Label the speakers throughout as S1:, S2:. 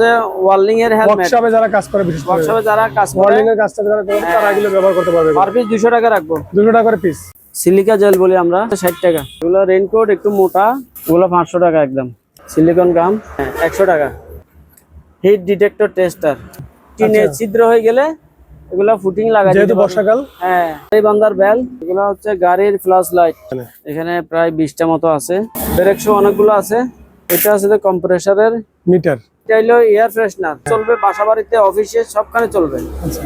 S1: যে ওয়ার্লিং এর হেলমেট
S2: ওয়ার্কশপে যারা কাজ করে বিশেষ করে
S1: ওয়ার্কশপে যারা কাজ করে
S2: ওয়ার্লিং এর কাজটা যারা করে তারা এগুলো ব্যবহার করতে পারবে।
S1: পার পিস দুশো টাকা রাখব।
S2: দুশো টাকা করে পিস
S1: সিলিকা জেল বলি আমরা ষাট টাকা। এগুলো রেনকোট একটু মোটা এগুলো টাকা একদম। সিলিকন গাম একশো টাকা। হিট ডিটেক্টর টেস্টার টিনে ছিদ্র হয়ে গেলে এগুলো ফুটিং লাগাই
S2: যেহেতু বর্ষাকাল।
S1: হ্যাঁ এই বান্দার বেল এগুলো হচ্ছে গাড়ির ফ্লাশ লাইট এখানে। প্রায় বিশটা মতো আছে। ব্রেক শো অনেকগুলো আছে। এটা আছে যে কম্প্রেসারের
S2: মিটার
S1: এটা হলো এয়ার ফ্রেশনার চলবে বাসা বাড়িতে অফিসে সবখানে চলবে।
S2: আচ্ছা।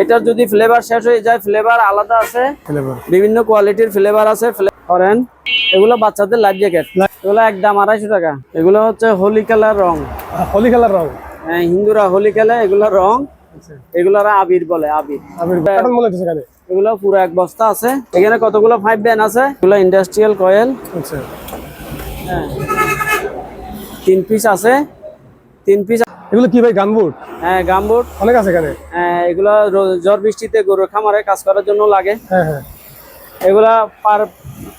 S1: এটার যদি ফ্লেভার শেষ হয়ে যায় ফ্লেভার আলাদা আছে। বিভিন্ন কোয়ালিটির ফ্লেভার আছে। ফরেন এগুলো বাচ্চাদের লাইফ জ্যাকেট এগুলো একদম আড়াইশো টাকা। এগুলো হচ্ছে হোলি কালার রং।
S2: হোলি কালার রং?
S1: হ্যাঁ, হিন্দুরা হোলি খেলে এগুলো রং।
S2: আচ্ছা।
S1: এগুলোর আবির বলে আবির। এগুলো পুরো এক বস্তা আছে। এখানে কতগুলো ফাইভ ব্যান আছে? এগুলো ইন্ডাস্ট্রিয়াল কয়েল
S2: আচ্ছা।
S1: হ্যাঁ। তিন পিস আছে। তিন পিস
S2: এগুলো কি ভাই গানবুট
S1: হ্যাঁ গামবুট।
S2: অনেক আছে এখানে?
S1: হ্যাঁ, এগুলো ঝড় বৃষ্টিতে গরুর খামারে কাজ করার জন্য লাগে।
S2: হ্যাঁ হ্যাঁ।
S1: এগুলা পার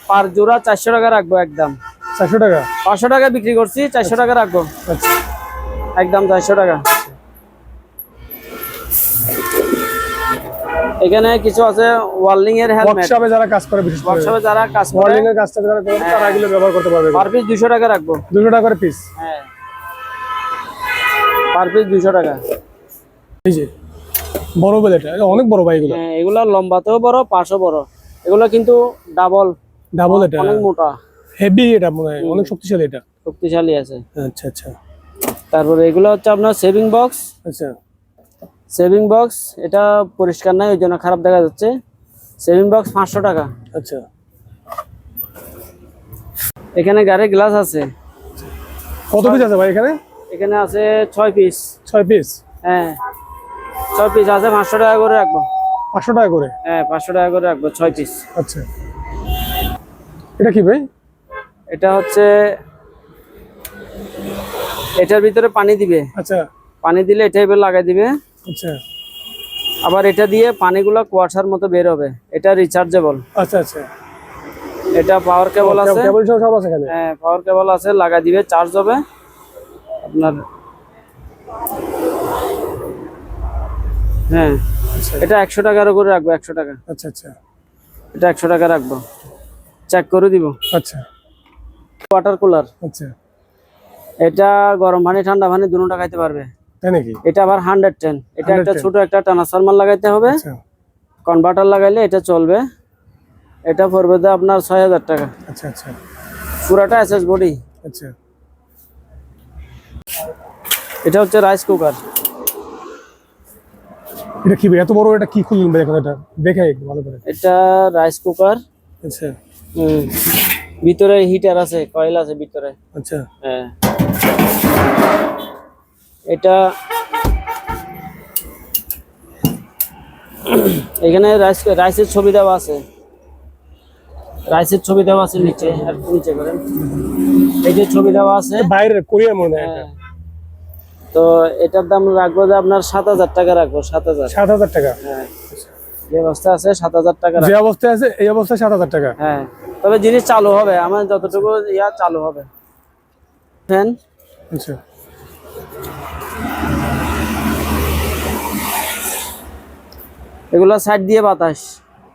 S1: পার জোড়া চারশো টাকা রাখব একদম।
S2: চারশো টাকা?
S1: পাঁচশো টাকা বিক্রি করছি চারশো টাকা রাখব।
S2: আচ্ছা।
S1: একদম চারশো টাকা। এখানে কিছু আছে ওয়ার্লিং এর হেলমেট
S2: ওয়ার্কশপে যারা কাজ করে বিশেষ
S1: ওয়ার্কশপে যারা কাজ করে
S2: ওয়ার্লিং এর কাজটা যারা করে তারা এগুলো ব্যবহার করতে পারবে।
S1: পার পিস দুশো টাকা রাখব।
S2: দুশো টাকা করে পিস
S1: হ্যাঁ। পার পিস দুশো টাকা।
S2: এই যে বড় বেল এটা। অনেক বড় ভাই এগুলো।
S1: হ্যাঁ, এগুলো লম্বাতেও বড় পাশও বড়। এগুলো কিন্তু ডাবল
S2: ডাবল এটা।
S1: অনেক মোটা।
S2: হেভি এটা মনে হয়। অনেক শক্তিশালী এটা।
S1: শক্তিশালী আছে।
S2: আচ্ছা আচ্ছা।
S1: তারপরে এগুলো হচ্ছে আপনার সেভিং বক্স
S2: আচ্ছা।
S1: সেভিং বক্স এটা পরিষ্কার নাই ওই জন্য খারাপ দেখা যাচ্ছে। সেভিং বক্স পাঁচশো টাকা।
S2: আচ্ছা।
S1: এখানে গাড়ির গ্লাস আছে।
S2: কত পিস আছে ভাই এখানে?
S1: এখানে আছে ছয় পিস
S2: ছয় পিস
S1: হ্যাঁ। ছয় পিস আছে পাঁচশো টাকা করে রাখব।
S2: পাঁচশো টাকা করে?
S1: হ্যাঁ পাঁচশো টাকা করে রাখব ছয় পিস
S2: আচ্ছা। এটা কি ভাই?
S1: এটা হচ্ছে এটার ভিতরে পানি দিবে।
S2: আচ্ছা।
S1: পানি দিলে এটা এবার লাগাই দিবে।
S2: আচ্ছা।
S1: আবার এটা দিয়ে পানিগুলো কুয়াশার মতো বের হবে। এটা রিচার্জেবল
S2: আচ্ছা আচ্ছা।
S1: এটা পাওয়ার কেবল আছে।
S2: কেবল সব আছে এখানে?
S1: হ্যাঁ পাওয়ার কেবল আছে লাগাই দিবে চার্জ হবে। আপনার হ্যাঁ
S2: আচ্ছা
S1: এটা একশো টাকার করে রাখব একশো টাকা।
S2: আচ্ছা আচ্ছা।
S1: এটা একশো টাকা রাখব। চেক করে দিব।
S2: আচ্ছা।
S1: ওয়াটার কুলার
S2: আচ্ছা।
S1: এটা গরম পানি ঠান্ডা পানি দুটো খাইতে পারবে। এটা আবার হান্ড্রেড টেন এটা একটা ছোট একটা ট্রান্সফরমার লাগাইতে হবে।
S2: আচ্ছা।
S1: কনভার্টার লাগাইলে এটা চলবে। এটা পড়বে আপনার ছয় হাজার টাকা।
S2: আচ্ছা আচ্ছা।
S1: পুরাটা এসএস বডি
S2: আচ্ছা।
S1: এটা হচ্ছে রাইস কুকার
S2: এটা কি এত বড় এটা কি খুললেন ভাই এটা? দেখে একটু ভালো করে।
S1: এটা রাইস কুকার
S2: আচ্ছা।
S1: ভিতরে হিটার আছে কয়েল আছে ভিতরে।
S2: আচ্ছা।
S1: হ্যাঁ। এটা এখানে রাইস রাইসের ছবি দেওয়া আছে। রাইসের ছবি দেওয়া আছে নিচে আর নিচে করেন। এই যে ছবি দেওয়া আছে।
S2: বাইরে মনে হয়
S1: হ্যাঁ। তো এটার দাম রাখব যে আপনার সাত হাজার টাকা রাখব সাত হাজার।
S2: সাত হাজার টাকা?
S1: হ্যাঁ। যে অবস্থা আছে সাত হাজার টাকা
S2: যে। অবস্থায় আছে এই অবস্থায় সাত হাজার টাকা।
S1: হ্যাঁ। তবে জিনিস চালু হবে আমার যতটুকু ইয়া চালু হবে। ফ্যান
S2: আচ্ছা।
S1: এগুলো সাইড দিয়ে বাতাস।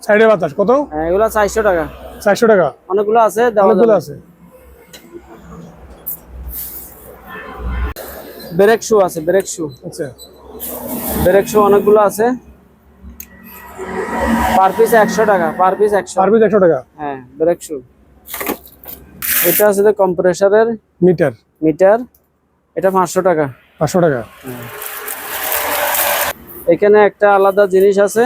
S2: সাইডে বাতাস কত?
S1: হ্যাঁ এগুলো চারশো টাকা।
S2: চারশো টাকা?
S1: অনেকগুলো আছে
S2: অনেকগুলো আছে।
S1: ব্রেক শু আছে ব্রেক শু।
S2: আচ্ছা।
S1: ব্রেক শু অনেকগুলো আছে। পার পিস একশো টাকা পার পিস একশো।
S2: পার পিস একশো টাকা?
S1: হ্যাঁ ব্রেক শু। এটা আছে যে কম্প্রেসারের
S2: মিটার।
S1: মিটার এটা পাঁচশো টাকা।
S2: পাঁচশো টাকা।
S1: এখানে একটা আলাদা জিনিস আছে।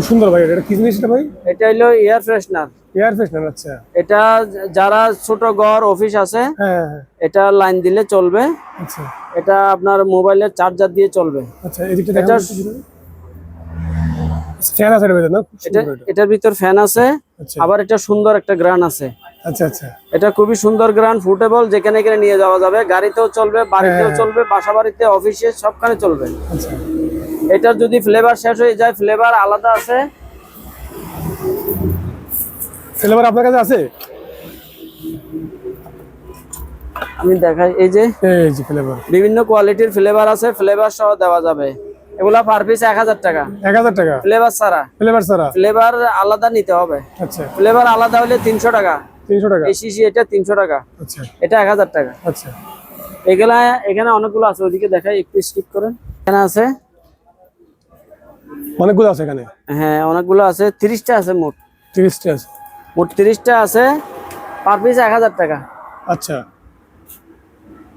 S2: খুব সুন্দর ভাই এটা। কি জিনিস এটা ভাই?
S1: এটা হলো এয়ার ফ্রেশনার।
S2: এয়ার ফ্রেশনার আচ্ছা।
S1: এটা যারা ছোট ঘর অফিস আছে
S2: হ্যাঁ হ্যাঁ
S1: এটা লাইন দিলে চলবে।
S2: আচ্ছা।
S1: এটা আপনার মোবাইলের চার্জার দিয়ে চলবে।
S2: আচ্ছা এদিকটা দেখা ফ্যান আছে এটার না?
S1: এটা এটার ভিতর ফ্যান আছে
S2: আচ্ছা।
S1: আবার এটা সুন্দর একটা গ্রান আছে।
S2: আচ্ছা আচ্ছা।
S1: এটা খুবই সুন্দর গ্রান ফুটেবল যেখানে এখানে নিয়ে যাওয়া যাবে। গাড়িতেও চলবে বাড়িতেও
S2: হ্যাঁ।
S1: চলবে বাসা বাড়িতে অফিসে সবখানে চলবে।
S2: আচ্ছা।
S1: এটার যদি ফ্লেভার শেষ হয়ে যায় ফ্লেভার আলাদা আছে।
S2: ফ্লেভার আপনার কাছে আছে?
S1: আমি দেখাই এই যে
S2: এই যে ফ্লেভার
S1: বিভিন্ন কোয়ালিটির ফ্লেভার আছে ফ্লেভার সহ দেওয়া যাবে। এগুলা পার পিস এক হাজার টাকা।
S2: এক হাজার টাকা?
S1: ফ্লেভার ছাড়া।
S2: ফ্লেভার ছাড়া?
S1: ফ্লেভার আলাদা নিতে হবে।
S2: আচ্ছা।
S1: ফ্লেভার আলাদা হলে তিনশো টাকা।
S2: তিনশো টাকা?
S1: এই শিশি এটা তিনশো টাকা।
S2: আচ্ছা।
S1: এটা এক হাজার টাকা।
S2: আচ্ছা।
S1: এগুলা এখানে অনেকগুলো আছে ওইদিকে দেখাই একটু স্কিপ করেন। এখানে আছে।
S2: অনেকগুলো আছে এখানে?
S1: হ্যাঁ অনেকগুলো আছে। তিরিশটা আছে মোট।
S2: তিরিশটা আছে।
S1: মোট তিরিশটা আছে। পার পিস এক হাজার টাকা।
S2: আচ্ছা।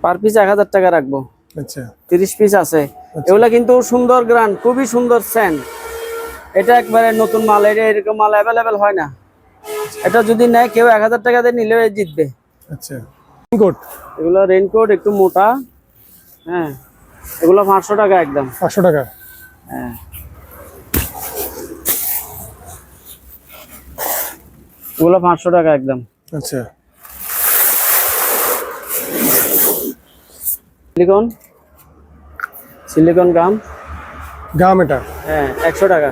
S1: পার পিস এক হাজার টাকা রাখব।
S2: আচ্ছা।
S1: তিরিশ পিস আছে। এগুলা কিন্তু সুন্দর গ্রান খুবই সুন্দর স্যান্ড এটা একবারে নতুন মাল এটা এরকম মাল অ্যাভেলেবেল হয় না। এটা যদি নেয় কেউ এক হাজার টাকা দিয়ে নিলেও জিতবে।
S2: আচ্ছা। কোট
S1: এগুলো রেনকোট একটু মোটা। হ্যাঁ। এগুলো পাঁচশো টাকা একদম।
S2: পাঁচশো টাকা?
S1: হ্যাঁ। এগুলো পাঁচশো টাকা একদম।
S2: আচ্ছা।
S1: সিলিকন? সিলিকন গাম
S2: গাম এটা?
S1: হ্যাঁ একশো টাকা।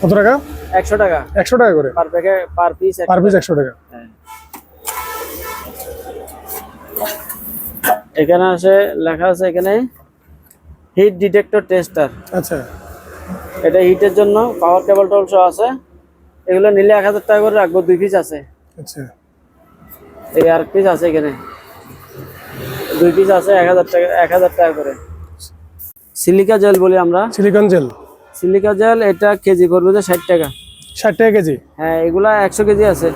S2: কত টাকা?
S1: একশো টাকা।
S2: একশো টাকা করে?
S1: Per packet per piece
S2: per piece একশো টাকা।
S1: এখানে আছে লেখা আছে এখানে হিট ডিটেক্টর টেস্টার।
S2: আচ্ছা।
S1: এটা হিটের জন্য পাওয়ার কেবল টল আছে। এগুলো নিলে এক হাজার টাকা করে রাখব দুই পিস আছে।
S2: আচ্ছা।
S1: এই আর পিস আছে এখানে। দুই পিস আছে এক হাজার টাকা এক হাজার টাকা করে। সিলিকা জেল বলি আমরা।
S2: Silicon gel?
S1: সিলিকা জেল এটা কেজি করবে যে ষাট টাকা।
S2: ষাট টাকা কেজি?
S1: হ্যাঁ এগুলা একশো কেজি আছে।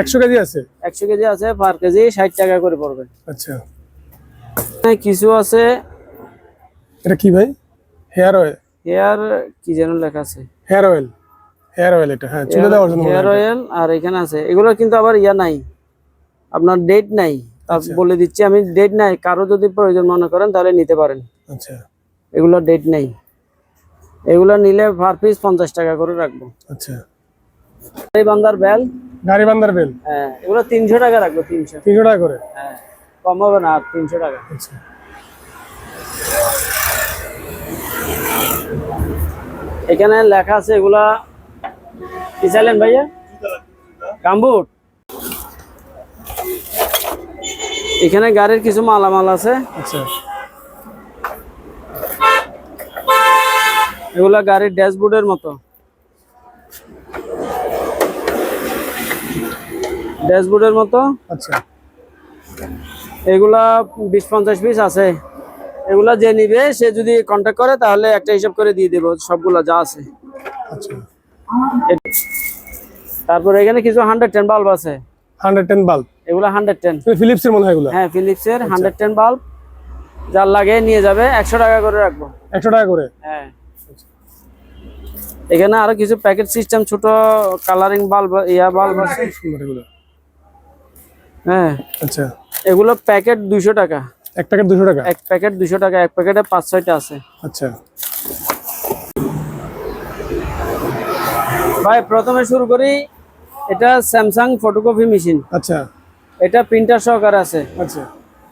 S2: একশো কেজি আছে?
S1: একশো কেজি আছে পার কেজি ষাট টাকা করে পড়বে।
S2: আচ্ছা।
S1: হ্যাঁ, কিছু আছে।
S2: এটা কি ভাই? Hair oil?
S1: হেয়ার কি যেন লেখা আছে।
S2: Hair oil? হেয়ার অয়েল এটা হ্যাঁ চুলে দেওয়ার জন্য
S1: হেয়ার অয়েল আর এখানে আছে এগুলো কিন্তু আবার ইয়া নাই। আপনার ডেট নাই বলে দিচ্ছি আমি ডেট নাই কারও যদি প্রয়োজন মনে করেন তাহলে নিতে পারেন।
S2: আচ্ছা।
S1: এগুলো ডেট নেই। এগুলো নিলে পার পিস পঞ্চাশ টাকা করে রাখব।
S2: আচ্ছা।
S1: এই বান্দার বেল
S2: গাড়ি বান্দার বেল
S1: হ্যাঁ এগুলো তিনশো টাকা রাখব তিনশো।
S2: তিনশো টাকা করে?
S1: হ্যাঁ কম হবে না আর তিনশো টাকা।
S2: আচ্ছা।
S1: এখানে লেখা আছে এগুলা কি চাইলেন ভাইয়া? কাম্বুট এখানে গাড়ির কিছু মালামাল আছে।
S2: আচ্ছা।
S1: এগুলা গাড়ির ড্যাশবোর্ডের মতো। ড্যাশবোর্ডের মতো।
S2: আচ্ছা।
S1: এগুলা বিশ পঞ্চাশ পিস আছে। এগুলা যে নিবে সে যদি কন্ট্যাক্ট করে তাহলে একটা হিসাব করে দিয়ে দেবো সবগুলা যা আছে।
S2: আচ্ছা।
S1: তারপরে এখানে কিছু হান্ড্রেড টেন বাল্ব আছে।
S2: হান্ড্রেড টেন বাল্ব
S1: এগুলো হান্ড্রেড টেন
S2: ফিলিপসের মনে হয় এগুলো?
S1: হ্যাঁ ফিলিপসের হান্ড্রেড টেন বাল্ব যার লাগে নিয়ে যাবে একশো টাকা করে রাখব।
S2: একশো টাকা করে?
S1: হ্যাঁ। এখানে আরও কিছু প্যাকেট সিস্টেম ছোট কালারিং বাল্ব ইয়া বাল্ব আছে।
S2: এগুলো।
S1: হ্যাঁ।
S2: আচ্ছা।
S1: এগুলো প্যাকেট দুইশো টাকা।
S2: এক প্যাকেট দুশো টাকা?
S1: এক প্যাকেট দুইশো টাকা এক প্যাকেটে পাঁচ ছয়টা আছে।
S2: আচ্ছা।
S1: ভাই প্রথমে শুরু করি। এটা স্যামসাং ফটোকপি মেশিন
S2: আচ্ছা।
S1: এটা প্রিন্টার সহকারে আছে।
S2: আচ্ছা।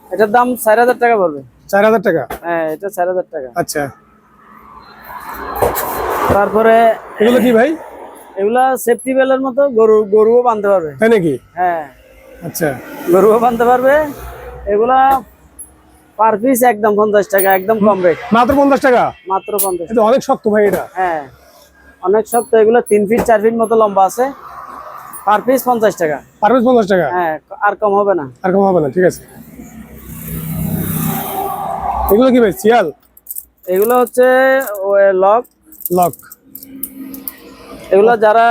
S1: এটার দাম চার হাজার টাকা পড়বে।
S2: চার হাজার টাকা?
S1: হ্যাঁ এটা চার হাজার টাকা।
S2: আচ্ছা।
S1: তারপরে
S2: এগুলো কি ভাই?
S1: এগুলা সেফটি বেলের মতো গরু গরুও বাঁধতে পারবে।
S2: তাই নাকি?
S1: হ্যাঁ।
S2: আচ্ছা।
S1: গরুও বাঁধতে পারবে। এগুলা পার পিস একদম পঞ্চাশ টাকা একদম কম রেট
S2: মাত্র পঞ্চাশ টাকা?
S1: মাত্র পঞ্চাশ।
S2: এটা অনেক শক্ত ভাই এটা।
S1: হ্যাঁ। অনেক শক্ত এগুলো তিন ফিট চার ফিট মতো লম্বা আছে। পার পিস পঞ্চাশ টাকা।
S2: পার পিস পঞ্চাশ টাকা?
S1: হ্যাঁ আর কম হবে না।
S2: আর কম হবে না ঠিক আছে। এগুলো কি ভাই শিয়াল?
S1: এগুলো হচ্ছে লক।
S2: লক।
S1: এগুলো যারা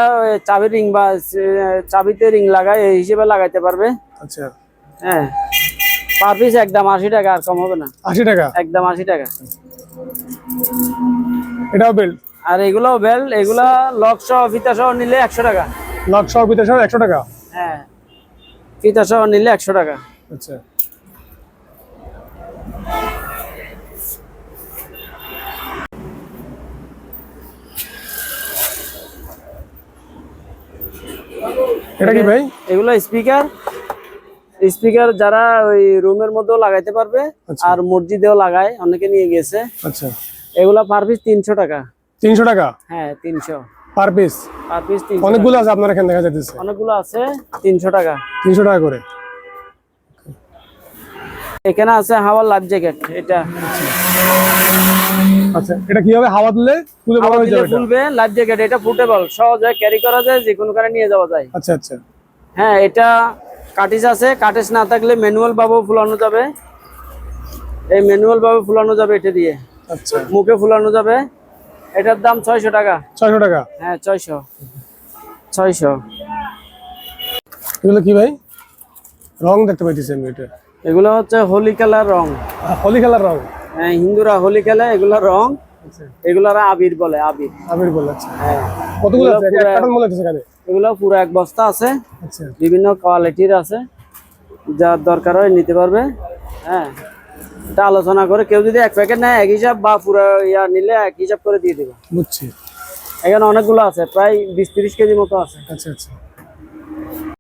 S1: চাবি রিং বা চাবিতে রিং লাগায় এই হিসেবে লাগাইতে পারবে।
S2: আচ্ছা।
S1: হ্যাঁ। পার পিস একদম আশি টাকা আর কম হবে না।
S2: আশি টাকা?
S1: একদম আশি টাকা।
S2: এটাও বেল্ট
S1: আর এগুলো বেল এগুলা লক সহ ফিতা সহ নিলে একশো টাকা।
S2: লক সহ পিতা সহ একশো টাকা?
S1: হ্যাঁ। ফিতা সহ নিলে একশো টাকা।
S2: আচ্ছা। এটা কি ভাই?
S1: এগুলো স্পিকার স্পিকার যারা ওই রুমের মধ্যেও লাগাইতে পারবে
S2: আচ্ছা।
S1: আর মসজিদেও লাগায় অনেকে নিয়ে গেছে।
S2: আচ্ছা।
S1: এগুলা পার পিস তিনশো টাকা।
S2: তিনশো টাকা?
S1: হ্যাঁ তিনশো।
S2: পার পিস
S1: পার পিস
S2: অনেকগুলো আছে আপনার এখানে দেখা যাইতেছে।
S1: অনেকগুলো আছে তিনশো টাকা।
S2: তিনশো টাকা করে।
S1: এখানে আছে হাওয়ার লাইফ জ্যাকেট এটা।
S2: আচ্ছা এটা কীভাবে হাওয়া দিলে তুলে বড় হয়ে যাবে
S1: ফুলবে লাইফ জ্যাকেট এটা ফুটেবল সহজে ক্যারি করা যায় যে কোনো কারে নিয়ে যাওয়া যায়।
S2: আচ্ছা আচ্ছা।
S1: হ্যাঁ এটা কাটিস আছে কাটিস না থাকলে ম্যানুয়াল ভাবেও ফুলানো যাবে। এই ম্যানুয়াল ভাবে ফুলানো যাবে এটা দিয়ে।
S2: আচ্ছা।
S1: মুখে ফুলানো যাবে। এটার দাম ছয়শো টাকা।
S2: ছয়শো টাকা?
S1: হ্যাঁ ছয়শো। ছয়শো।
S2: এগুলো কি ভাই? রং দেখতে পাইতেছি আমি এটা।
S1: এগুলো হচ্ছে হোলি কালার রং।
S2: হোলি কালার রং?
S1: হ্যাঁ হিন্দুরা হোলি খেলে এগুলো রং।
S2: আচ্ছা।
S1: এগুলোর আবির বলে আবির।
S2: আবির বল আচ্ছা।
S1: হ্যাঁ।
S2: কতগুলো আছে? এক কার্টন হচ্ছে এখানে।
S1: এগুলো পুরো এক বস্তা আছে।
S2: আচ্ছা।
S1: বিভিন্ন কোয়ালিটির আছে। যার দরকার হয় নিতে পারবে। হ্যাঁ। এটা আলোচনা করে কেউ যদি এক প্যাকেট নেয় এক হিসাব বা পুরো ইয়া নিলে এক হিসাব করে দিয়ে দেবে।
S2: বুঝছি।
S1: এখানে অনেকগুলো আছে প্রায় বিশ তিরিশ কেজি মতো আছে।
S2: আচ্ছা আচ্ছা।